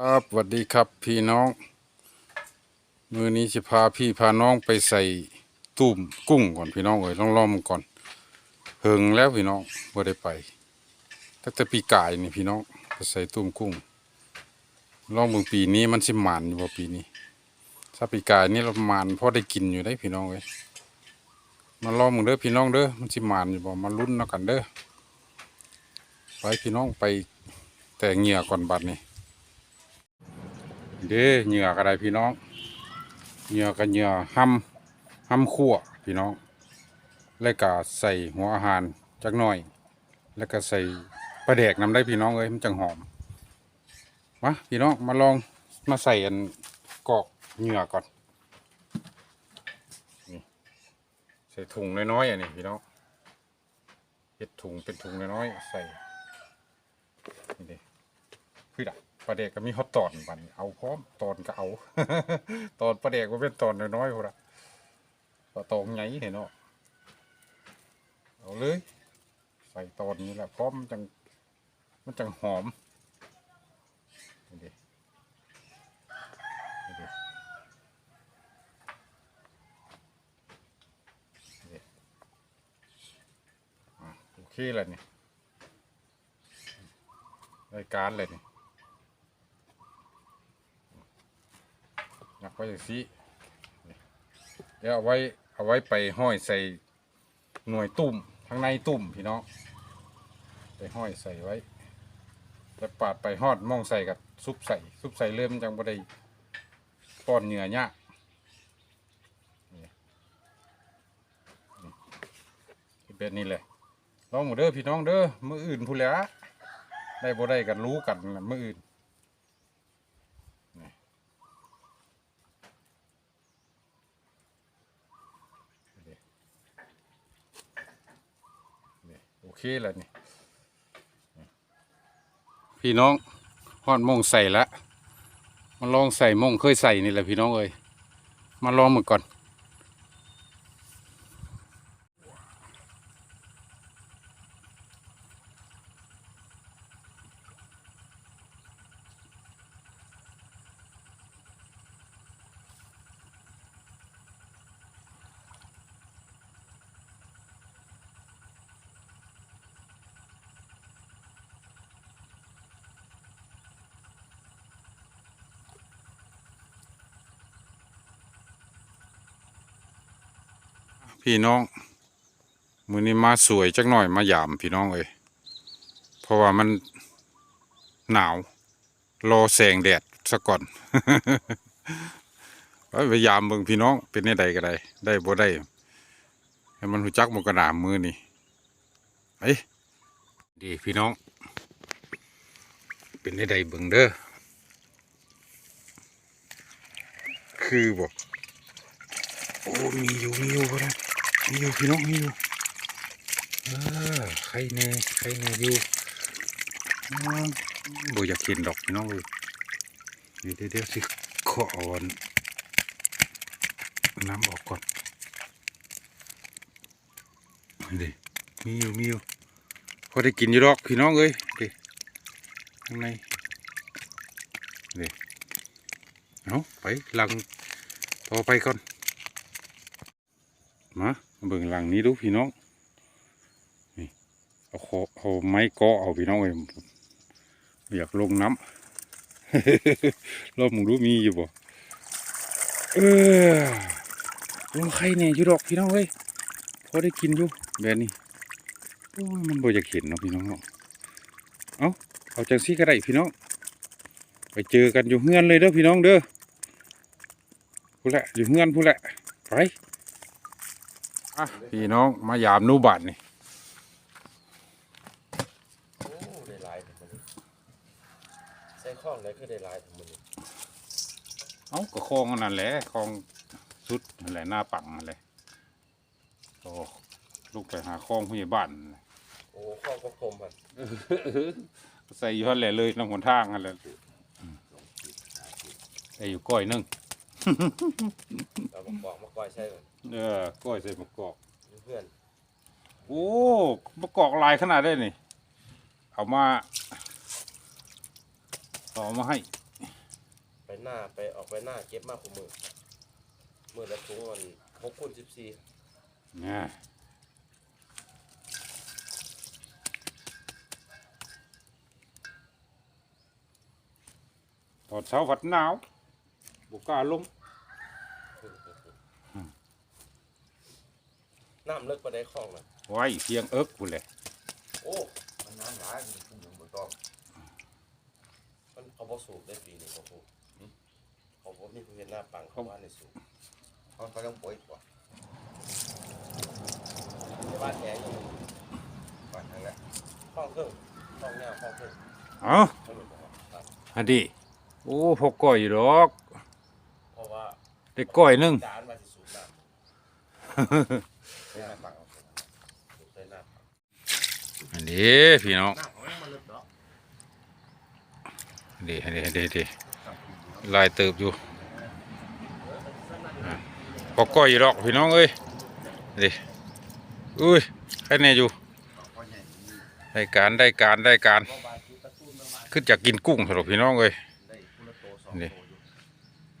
ครับสวัสดีครับพี่น้อง มือนี้จะพาพี่พาน้องไปใส่ตุ้มกุ้งก่อนพี่น้องเอ้ยลองล้อมนก่อนเหิงแล้วพี่น้องบ่ได้ไปตั้งแต่ปีกายนี่พี่น้องไปใส่ตุ้มกุ้งลองเบิ่งปีนี้มันสิหมานอยู่บ่ปีนี้ ถ้าปีกายนี่เราหมานพอได้กินอยู่ได้พี่น้องเอ้ยมาลองมึงเด้อพี่น้องเด้อมันสิหมานอยู่บ่มาลุ้นเนาะกันเด้อไปพี่น้องไปแต่เหงื่อก่อนบัดนี้ เด้เหงื่อก็ไดพี่น้อง เหงื่อก็เหงื่อห้ำห้ำขั่วพี่น้อง แล้วก็ใส่หัวอาหารจักหน่อย แล้วก็ใส่ปลาแดกนำได้พี่น้องเอ้ยมันจังหอมมาพี่น้องมาลองมาใส่อันกอกเหงื่อก่อนนี่ใส่ถุงน้อยๆอันนี้พี่น้องเฮ็ดถุงเป็นถุงน้อยๆใส่นี่ด้พี่ดะ ปลาเด็กก็มีฮอตตอนบันเอาพร้อมตอนก็เอา ตอนปลาเด็กก็เป็นตอนน้อยๆพอละปลาตองไงเห็นเนาะเอาเลย ใส่ตอนนี้แหละพร้อมมันจังมันจังหอมนี่ดิโอเคแล้วนี่รายการเลยนี่ นักไว้อย่างซีเดี๋ยวเอาไว้เอาไว้ไปห้อยใส่หน่วยตุ่มข้างในตุ่มพี่น้องไปห้อยใส่ไว้แล้วปาดไปหอดมองใส่กับซุปใส่ซุปใส่เริ่มจังบ่ได้ป้อนเหงื่อยากนี่นี่เป็นนี่แหละลองหมดเด้อพี่น้องเด้อมืออื่นพูดแหล้วได้บ่ได้กันรู้กันมืออื่น นี่โอเค แล้วนี่ พี่น้องฮอดมงใส่ละมาลองใส่มงเคยใส่นี่แหละพี่น้องเอ้ยมาลองมือก่อน พี่น้อง มือนี้มาสวยจักหน่อยมายามพี่น้องเอ้ยเพราะว่ามันหนาว รอแสงแดดซะก่อนไว้พยายามเบิ่งพี่น้องเป็นได้ใดก็ได้ ได้บ่ได้ให้มันหูจักมกกระหนามมือนี่ไอ้ดีพี่น้อง เป็นได้ใดเบิ่งเด้อคือบอกโอ้มีอยู่มีอยู่ก็ได้ มีอยู่พี่น้องมีอยู่เออใครแน่ใครแน่อยู่บ่อยากเห็นดอกพี่น้องเลยเดี๋ยวเดี๋ยวสิขออาอันน้ำออกก่อนนี่มีอยู่มีอยู่พอได้กินอยู่ดอกพี่น้องเอ้ยดิข้างในนี่เอาไปลังต่อไปก่อนมา เบิ่งหลังนี้ดูพี่น้องนี่เอาโคเอาไม้กาะเอาพี่น้องเอ้ยอยากลงน้ำรอบมึงรู้มีอยู่บ่เออลงไข่เนี่ยอยู่ดอกพี่น้องเอ้ยพอได้กินอยู่แบบนี้โอ้ยมันบ่อยากเห็นเนาะพี่น้องเนาะเอาเอาจังซี่ก็ได้พี่น้อง ไปเจอกันอยู่เฮือนเลยเด้อพี่น้องเด้อพูดแหละอยู่เฮือนพูดแหละไป อะพี่น้องมายามหนูบัตนี่โอ้ได้หลายถึงมันใส่ข้องได้คือได้หลายถึงมันเอ้าก็คลองอันนั่นแหละคลองสุดนั่นแหละหน้าปังนั่นแหละโอ้ลูกไปหาคลองผู้ใหญ่บ้านนั่นแหละโอ้ข้องก็คมอะใส่อยู่หั่นแหละเลยน้ำหนทางนั่นแหละอืมใส่อยู่ก้อยหนึง เราบอกบอกมาก้อยใช่ไหมเออก้อยใส่มะกอกเพื่อนโอ้มะกอกลายขนาดได้นี่ เอามาเอามาให้หน้าไปออกไปหน้าเก็บมากกว่ามือมือละถุงมันหกคูณสิบสี่นะตอนเช้าวัดหนาว บุกล้าลงน้ำเลิกไปได้คลองนะไว้เพียงเอิกกูนเลยโอ้มันน้ำหลายมันคุ้มยังบ่ต้องมันเขาบ่สูบได้ปีนี้เขาพูดเขาบ่มีผู้เห็นหน้าปังเขาว่าในสูบเขาเขาต้องป่วยกว่าในบ้านแกงอยู่บ้านนั่นแหละคลองเครื่องคลองยาวคลองเครื่องเอ้าเขาหลุดออกครับอันดีโอ้พกก้อยอยู่ดอกเพราะว่า ได้ก้อยหนึงจานมาสิสูบน้ไม่น่าฟังเอาำสูบได้น้ำอันนี้พี่น้องน้ำเขาไม่มาลึกเนาะอันนี้อันนี้อันนี้อันนี้ลายเติบอยู่อะพกก้อยอยู่ดอกพี่น้องเอ้ยนี่อุ้ยแค่นี้อยู่ ได้การได้การได้การเพราะว่าที่ตะตูนมาบ้านขึ้นจากกินกุ้งสำหรับพี่น้องเอ้ย ได้คุละโตสองนี่ โต